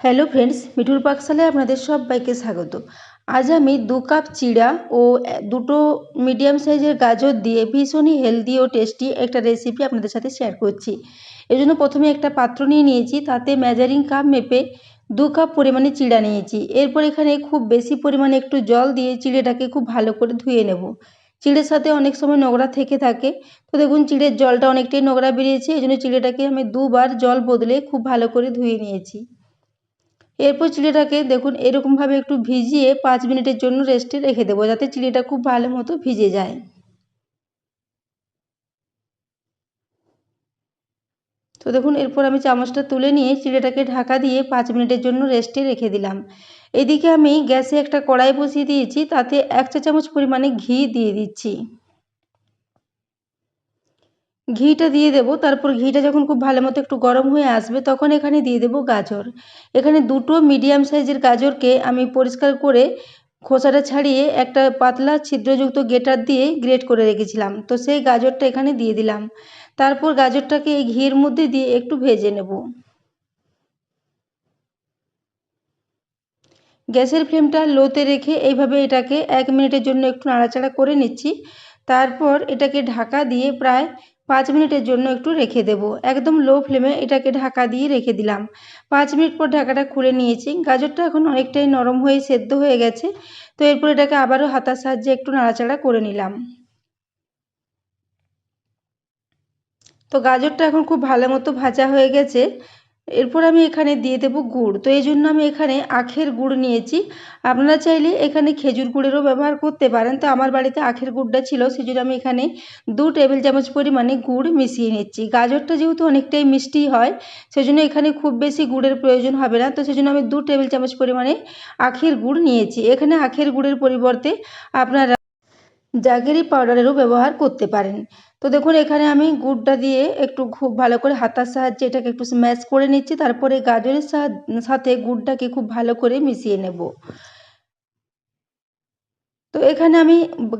Hello friends মিঠুর পাকশালায় আপনাদের সবাইকে স্বাগত। আজ আমি দু কাপ চিড়া ও দুটো মিডিয়াম সাইজের গাজর দিয়ে ভীষণই হেলদি ও টেস্টি একটা রেসিপি আপনাদের সাথে শেয়ার করছি। এই জন্য প্রথমে একটা পাত্র নিয়ে নিয়েছি, তাতে মেজারিং কাপ মেপে দু কাপ পরিমাণে চিড়া নিয়েছি। এরপর এখানে খুব বেশি পরিমাণে একটু জল দিয়ে চিড়েটাকে খুব ভালো করে ধুয়ে নেব। চিড়ের সাথে অনেক সময় নোংরা থেকে থাকে। তো দেখুন, চিড়ের জলটা অনেকটাই নোংরা বেরিয়েছে এই জন্য চিড়েটাকে আমি দুবার জল বদলে খুব ভালো করে ধুয়ে নিয়েছি। এরপর চিড়েটাকে দেখুন, এরকমভাবে একটু ভিজিয়ে পাঁচ মিনিটের জন্য রেস্টে রেখে দেবো, যাতে চিড়েটা খুব ভালো মতো ভিজে যায়। তো দেখুন, এরপর আমি চামচটা তুলে নিয়ে চিড়েটাকে ঢাকা দিয়ে পাঁচ মিনিটের জন্য রেস্টে রেখে দিলাম। এদিকে আমি গ্যাসে একটা কড়াই বসিয়ে দিয়েছি, তাতে এক চা চামচ পরিমাণে ঘি দিয়ে দিচ্ছি। ঘিটা দিয়ে দেবো। তারপর ঘিটা যখন খুব ভালো মতো একটু গরম হয়ে আসবে, তখন এখানে দিয়ে দেবো গাজর। এখানে দুটো মিডিয়াম সাইজের গাজরকে আমি পরিষ্কার করে খোসাটা ছাড়িয়ে একটা পাতলা ছিদ্রযুক্ত গেটার দিয়ে গ্রেট করে রেখেছিলাম। তো সেই গাজরটা এখানে দিয়ে দিলাম। তারপর গাজরটাকে এই ঘির মধ্যে দিয়ে একটু ভেজে নেব। গ্যাসের ফ্লেমটা লোতে রেখে এইভাবে এটাকে এক মিনিটের জন্য একটু নাড়াচাড়া করে নিচ্ছি। তারপর এটাকে ঢাকা দিয়ে প্রায় পাঁচ মিনিটের জন্য একটু রেখে দেব। একদম লো ফ্লেমে এটাকে ঢাকা দিয়ে রেখে দিলাম। পাঁচ মিনিট পর ঢাকাটা খুলে নিয়েছি। গাজরটা এখন অনেকটাই নরম হয়ে সেদ্ধ হয়ে গেছে। তো এরপর এটাকে আবারও হাতার সাহায্যে একটু নাড়াচাড়া করে নিলাম। তো গাজরটা এখন খুব ভালো মতো ভাজা হয়ে গেছে। এরপর আমি এখানে দিয়ে দেবো গুড়। তো এই জন্য আমি এখানে আখের গুড় নিয়েছি। আপনারা চাইলে এখানে খেজুর গুড়েরও ব্যবহার করতে পারেন। তো আমার বাড়িতে আখের গুড়টা ছিল সেই জন্য আমি এখানে দু টেবিল চামচ পরিমাণে গুড় মিশিয়ে নিচ্ছি। গাজরটা যেহেতু অনেকটাই মিষ্টি হয়, সেজন্য এখানে খুব বেশি গুড়ের প্রয়োজন হবে না। তো সেজন্য আমি দু টেবিল চামচ পরিমাণে আখের গুড় নিয়েছি। এখানে আখের গুড়ের পরিবর্তে আপনারা জাগেরি পাউডারেরও ব্যবহার করতে পারেন। তো দেখুন, এখানে আমি গুড়টা দিয়ে একটু খুব ভালো করে হাতার সাহায্যে এটাকে একটু স্ম্যাশ করে নিচ্ছি। তারপরে গাজরের সাথে গুড়টাকে খুব ভালো করে মিশিয়ে নেব। তো এখানে আমি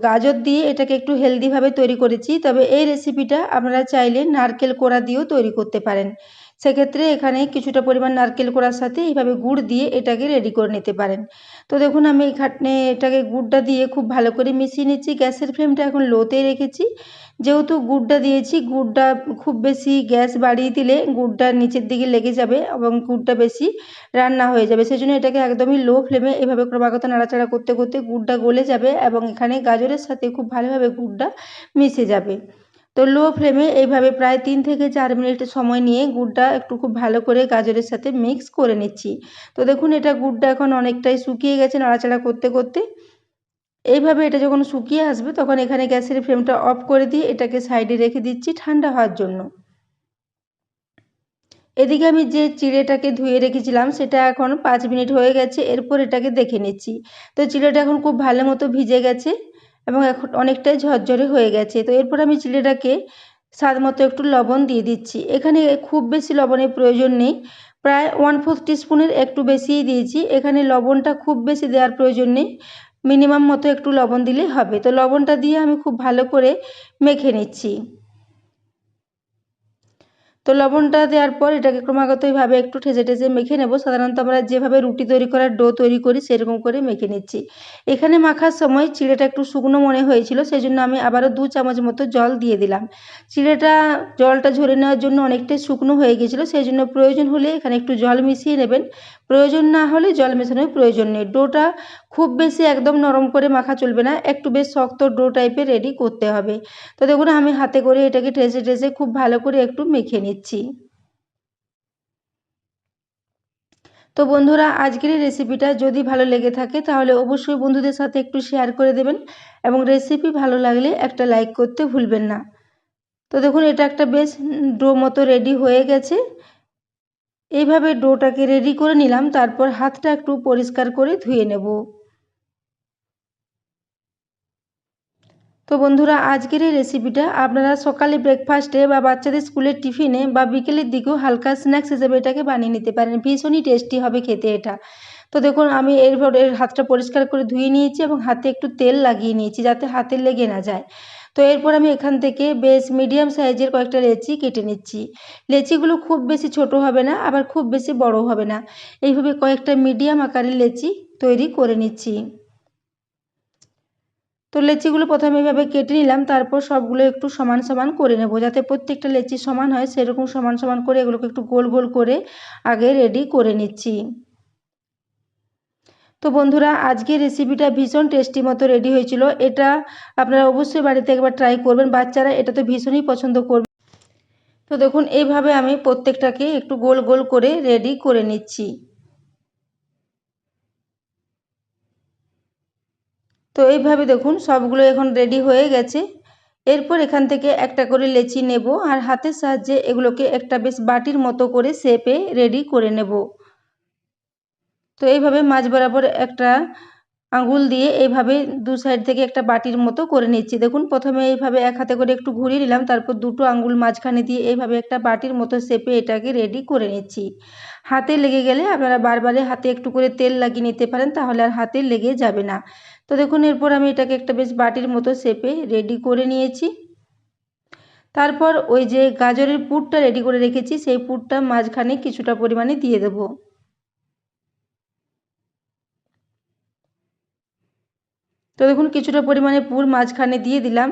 গাজর দিয়ে এটাকে একটু হেলদিভাবে তৈরি করেছি। তবে এই রেসিপিটা আপনারা চাইলে নারকেল কোড়া দিয়েও তৈরি করতে পারেন। সেক্ষেত্রে এখানে কিছুটা পরিমাণ নারকেল কোড়ার সাথে এইভাবে গুড় দিয়ে এটাকে রেডি করে নিতে পারেন। তো দেখুন, আমি এখানে এটাকে গুড়টা দিয়ে খুব ভালো করে মিশিয়ে নিচ্ছি। গ্যাসের ফ্লেমটা এখন লোতে রেখেছি। যেহেতু গুড়টা দিয়েছি, গুড়টা খুব বেশি গ্যাস বাড়িয়ে দিলে গুড়টা নিচের দিকে লেগে যাবে এবং গুড়টা বেশি রান্না হয়ে যাবে। সেই জন্য এটাকে একদমই লো ফ্লেমে এভাবে ক্রমাগত নাড়াচাড়া করতে করতে গুড়টা গলে যাবে এবং এখানে গাজরের সাথে খুব ভালোভাবে গুড়টা মিশে যাবে। তো লো ফ্লেমে এইভাবে প্রায় তিন থেকে চার মিনিট সময় নিয়ে গুড়টা একটু খুব ভালো করে গাজরের সাথে মিক্স করে নিচ্ছি। তো দেখুন, এটা গুড়টা এখন অনেকটাই শুকিয়ে গেছে নাড়াচাড়া করতে করতে। এইভাবে এটা যখন শুকিয়ে আসবে, তখন এখানে গ্যাসের ফ্লেমটা অফ করে দিয়ে এটাকে সাইডে রেখে দিচ্ছি ঠান্ডা হওয়ার জন্য। এদিকে আমি যে চিড়েটাকে ধুয়ে রেখেছিলাম, সেটা এখন পাঁচ মিনিট হয়ে গেছে, এরপর এটাকে দেখে নিচ্ছি। তো চিড়েটা এখন খুব ভালো মতো ভিজে গেছে। এবং এখন অনেকটাই ঝরঝরে হয়ে গেছে। তো এরপর আমি চিড়েটাকে স্বাদ মতো একটু লবণ দিয়ে দিচ্ছি। এখানে খুব বেশি লবণের প্রয়োজন নেই। প্রায় ওয়ান ফোর্থ টিস্পুনের একটু বেশিই দিয়েছি। এখানে লবণটা খুব বেশি দেওয়ার প্রয়োজন নেই। মিনিমাম মতো একটু লবণ দিলেই হবে। তো লবণটা দিয়ে আমি খুব ভালো করে মেখে নিচ্ছি। তো লবণটা দেওয়ার পর এটাকে ক্রমাগত এইভাবে একটু ঠেজে ঠেজে মেখে নেব। সাধারণত আমরা যেভাবে রুটি তৈরি করার ডো তৈরি করি সেরকম করে মেখে নিচ্ছি। এখানে মাখার সময় চিড়েটা একটু শুকনো মনে হয়েছিল সেই জন্য আমি আবারও দু চামচ মতো জল দিয়ে দিলাম। চিড়েটা, জলটা ঝরে নেওয়ার জন্য অনেকটাই শুকনো হয়ে গেছিল সেই জন্য প্রয়োজন হলে এখানে একটু জল মিশিয়ে নেবেন। প্রয়োজন না হলে জল মেশানোর প্রয়োজন নেই। ডোটা খুব বেশি একদম নরম করে মাখা চলবে না, একটু বেশ শক্ত ডো টাইপের রেডি করতে হবে। তো দেখুন, আমি হাতে করে এটাকে ঠেসে ঠেসে খুব ভালো করে একটু মেখে নিচ্ছি। তো বন্ধুরা, আজকের এই রেসিপিটা যদি ভালো লেগে থাকে, তাহলে অবশ্যই বন্ধুদের সাথে একটু শেয়ার করে দেবেন এবং রেসিপি ভালো লাগলে একটা লাইক করতে ভুলবেন না। তো দেখুন, এটা একটা বেশ ডো মতো রেডি হয়ে গেছে। এইভাবে ডোটাকে রেডি করে নিলাম, তারপর হাতটা একটু পরিষ্কার করে ধুয়ে নেব। তো বন্ধুরা, আজকের এই রেসিপিটা আপনারা সকালে ব্রেকফাস্টে বা বাচ্চাদের স্কুলের টিফিনে বা বিকেলের দিকেও হালকা স্ন্যাক্স হিসেবে এটাকে বানিয়ে নিতে পারেন। ভীষণই টেস্টি হবে খেতে এটা। তো দেখুন, আমি এরপর এর হাতটা পরিষ্কার করে ধুয়ে নিয়েছি এবং হাতে একটু তেল লাগিয়ে নিয়েছি যাতে হাতে লেগে না যায়। তো এরপর আমি এখান থেকে বেশ মিডিয়াম সাইজের কয়েকটা লেচি কেটে নিচ্ছি। লেচিগুলো খুব বেশি ছোট হবে না, আবার খুব বেশি বড় হবে না। এইভাবে কয়েকটা মিডিয়াম আকারের লেচি তৈরি করে নিচ্ছি। তো লেচিগুলো প্রথমে এভাবে কেটে নিলাম, তারপর সবগুলো একটু সমান সমান করে নেব। যাতে প্রত্যেকটা লেচি সমান হয়, সেরকম সমান সমান করে এগুলোকে একটু গোল গোল করে আগে রেডি করে নিচ্ছি। তো বন্ধুরা, আজকের রেসিপিটা ভীষণ টেস্টি মতো রেডি হয়েছিল। এটা আপনারা অবশ্যই বাড়িতে একবার ট্রাই করবেন। বাচ্চারা এটা তো ভীষণই পছন্দ করবে। তো দেখুন, এইভাবে আমি প্রত্যেকটাকে একটু গোল গোল করে রেডি করে নিচ্ছি। তো এইভাবে দেখুন, সবগুলো এখন রেডি হয়ে গেছে। এরপর এখান থেকে একটা করে লেচি নেব আর হাতের সাহায্যে এগুলোকে একটা বেশ বাটির মতো করে শেপে রেডি করে নেব। তো এইভাবে মাঝ বরাবর একটা আঙুল দিয়ে এইভাবে দু সাইড থেকে একটা বাটির মতো করে নিচ্ছি। দেখুন, প্রথমে এইভাবে এক হাতে করে একটু ঘুরিয়ে নিলাম, তারপর দুটো আঙুল মাঝখানে দিয়ে এইভাবে একটা বাটির মতো শেপে এটাকে রেডি করে নিচ্ছি। হাতে লেগে গেলে আপনারা বারবারে হাতে একটু করে তেল লাগিয়ে নিতে পারেন, তাহলে আর হাতে লেগে যাবে না। তো দেখুন, এরপর আমি এটাকে একটা বেশ বাটির মতো শেপে রেডি করে নিয়েছি। তারপর ওই যে গাজরের পুরটা রেডি করে রেখেছি, সেই পুরটা মাঝখানে কিছুটা পরিমাণে দিয়ে দেবো। তো দেখুন, কিছুটা পরিমাণে পুর মাঝখানে দিয়ে দিলাম।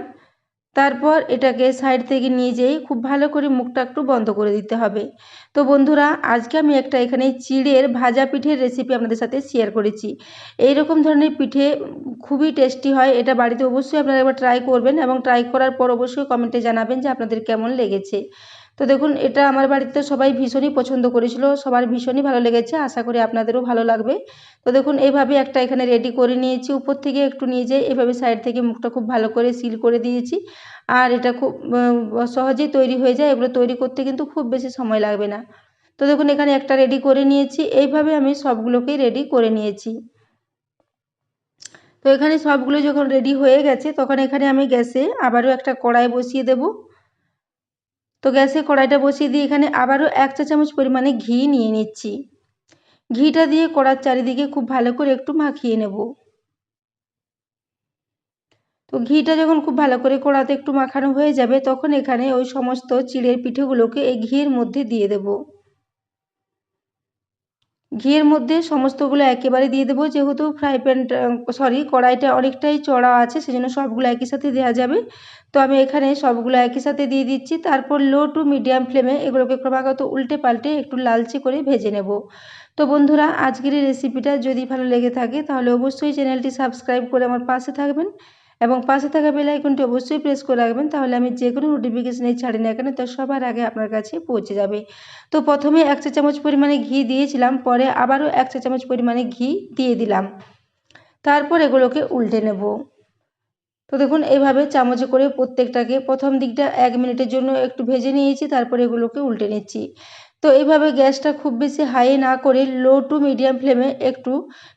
তারপর এটাকে সাইড থেকে নিয়ে যেয়ে খুব ভালো করে মুখটা একটু বন্ধ করে দিতে হবে। তো বন্ধুরা, আজকে আমি একটা এখানে চিড়ের ভাজা পিঠের রেসিপি আপনাদের সাথে শেয়ার করেছি। এই রকম ধরনের পিঠে খুবই টেস্টি হয়, এটা বাড়িতে অবশ্যই আপনারা একবার ট্রাই করবেন এবং ট্রাই করার পর অবশ্যই কমেন্টে জানাবেন যে আপনাদের কেমন লেগেছে। তো দেখুন, এটা আমার বাড়িতে সবাই ভীষণই পছন্দ করেছিল। সবার ভীষণই ভালো লেগেছে, আশা করি আপনাদেরও ভালো লাগবে। তো দেখুন, এইভাবে একটা এখানে রেডি করে নিয়েছি। উপর থেকে একটু নিয়ে যেয়ে এভাবে সাইড থেকে মুখটা খুব ভালো করে সিল করে দিয়েছি। আর এটা খুব সহজেই তৈরি হয়ে যায়। এগুলো তৈরি করতে কিন্তু খুব বেশি সময় লাগবে না। তো দেখুন, এখানে একটা রেডি করে নিয়েছি। এইভাবে আমি সবগুলোকেই রেডি করে নিয়েছি। তো এখানে সবগুলো যখন রেডি হয়ে গেছে, তখন এখানে আমি গ্যাসে আবারও একটা কড়াই বসিয়ে দেবো। তো গ্যাসে কড়াইটা বসিয়ে দিয়ে এখানে আবারও এক চা চামচ পরিমাণে ঘি নিয়ে নিচ্ছি। ঘিটা দিয়ে কড়ার চারিদিকে খুব ভালো করে একটু মাখিয়ে নেব। তো ঘিটা যখন খুব ভালো করে কড়াতে একটু মাখানো হয়ে যাবে, তখন এখানে ওই সমস্ত চিড়ের পিঠেগুলোকে এই ঘির মধ্যে দিয়ে দেবো। ঘিয়ের মধ্যে সমস্তগুলো একেবারে দিয়ে দেবো। যেহেতু ফ্রাই প্যানটা সরি কড়াইটা অনেকটাই চড়া আছে, সেজন্য সবগুলো একই সাথে দেওয়া যাবে। তো আমি এখানে সবগুলো একই সাথে দিয়ে দিচ্ছি। তারপর লো টু মিডিয়াম ফ্লেমে এগুলোকে ক্রমাগত উল্টে পাল্টে একটু লালচে করে ভেজে নেব। তো বন্ধুরা, আজকের এই রেসিপিটা যদি ভালো লেগে থাকে, তাহলে অবশ্যই চ্যানেলটি সাবস্ক্রাইব করে আমার পাশে থাকবেন। এবং পাশে থাকা বেল আইকনটি অবশ্যই প্রেস করে রাখবেন, তাহলে আমি যে কোনো নোটিফিকেশানে ছাড়ি না কেন, তা সবার আগে আপনার কাছে পৌঁছে যাবে। তো প্রথমে এক চা চামচ পরিমাণে ঘি দিয়েছিলাম, পরে আবারও এক চা চামচ পরিমাণে ঘি দিয়ে দিলাম। তারপর এগুলোকে উল্টে নেব। তো দেখুন এইভাবে চামচে করে প্রত্যেকটাকে প্রথম দিকটা এক মিনিটের জন্য একটু ভেজে নিয়েছি, তারপরে এগুলোকে উল্টে নিচ্ছি। তো এইভাবে গ্যাসটা খুব বেশি হাই না করে লো টু মিডিয়াম ফ্লেমে একটু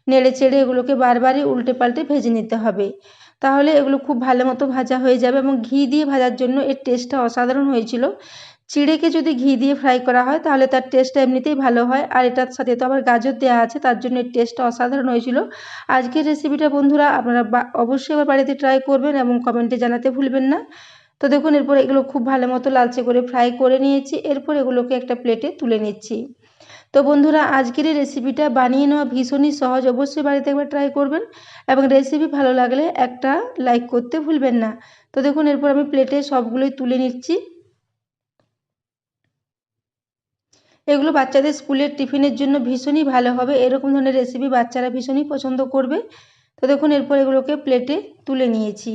নেড়ে চেড়ে এগুলোকে বারবারই উল্টে পাল্টে ভেজে নিতে হবে। তাহলে এগুলো খুব ভালো মতো ভাজা হয়ে যাবে এবং ঘি দিয়ে ভাজার জন্য এর টেস্টটা অসাধারণ হয়েছিল। চিড়েকে যদি ঘি দিয়ে ফ্রাই করা হয়, তাহলে তার টেস্টটা এমনিতেই ভালো হয়। আর এটার সাথে তো আবার গাজর দেওয়া আছে, তার জন্য এর টেস্টটা অসাধারণ হয়েছিল। আজকের রেসিপিটা বন্ধুরা, আপনারা অবশ্যই আবার বাড়িতে ট্রাই করবেন এবং কমেন্টে জানাতে ভুলবেন না। তো দেখুন, এরপর এগুলো খুব ভালো মতো লালচে করে ফ্রাই করে নিয়েছি। এরপর এগুলোকে একটা প্লেটে তুলে নিচ্ছি। তো বন্ধুরা, আজকের এই রেসিপিটা বানিয়ে নেওয়া ভীষণই সহজ। অবশ্যই বাড়িতে একবার ট্রাই করবেন এবং রেসিপি ভালো লাগলে একটা লাইক করতে ভুলবেন না। তো দেখুন, এরপর আমি প্লেটে সবগুলোই তুলে নিচ্ছি। এগুলো বাচ্চাদের স্কুলের টিফিনের জন্য ভীষণই ভালো হবে। এরকম ধরনের রেসিপি বাচ্চারা ভীষণই পছন্দ করবে। তো দেখুন, এরপর এগুলোকে প্লেটে তুলে নিয়েছি।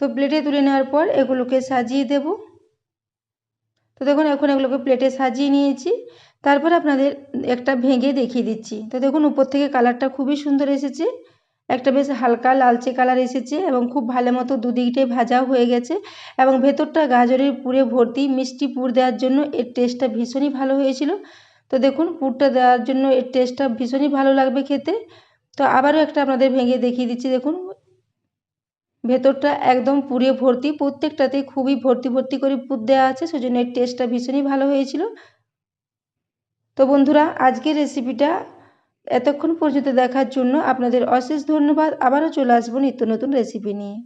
তো প্লেটে তুলে নেওয়ার পর এগুলোকে সাজিয়ে দেবো। তো দেখুন, এখন এগুলোকে প্লেটে সাজিয়ে নিয়েছি। তারপর আপনাদের একটা ভেঙে দেখিয়ে দিচ্ছি। তো দেখুন, উপর থেকে কালারটা খুবই সুন্দর এসেছে। একটা বেশ হালকা লালচে কালার এসেছে এবং খুব ভালো মতো দুদিকটাই ভাজাও হয়ে গেছে এবং ভেতরটা গাজরের পুরে ভর্তি মিষ্টি পুর দেওয়ার জন্য এর টেস্টটা ভীষণই ভালো হয়েছিল। তো দেখুন, পুরটা দেওয়ার জন্য এর টেস্টটা ভীষণই ভালো লাগবে খেতে। তো আবারও একটা আপনাদের ভেঙে দেখিয়ে দিচ্ছি, দেখুন ভেতরটা একদম পুড়ে ভর্তি। প্রত্যেকটাতে খুবই ভর্তি ভর্তি করে পুর দেওয়া আছে, সেজন্য এর টেস্টটা ভীষণই ভালো হয়েছিল। তো বন্ধুরা, আজকের রেসিপিটা এতক্ষণ পর্যন্ত দেখার জন্য আপনাদের অশেষ ধন্যবাদ। আবারও চলে আসব নিত্য নতুন রেসিপি নিয়ে।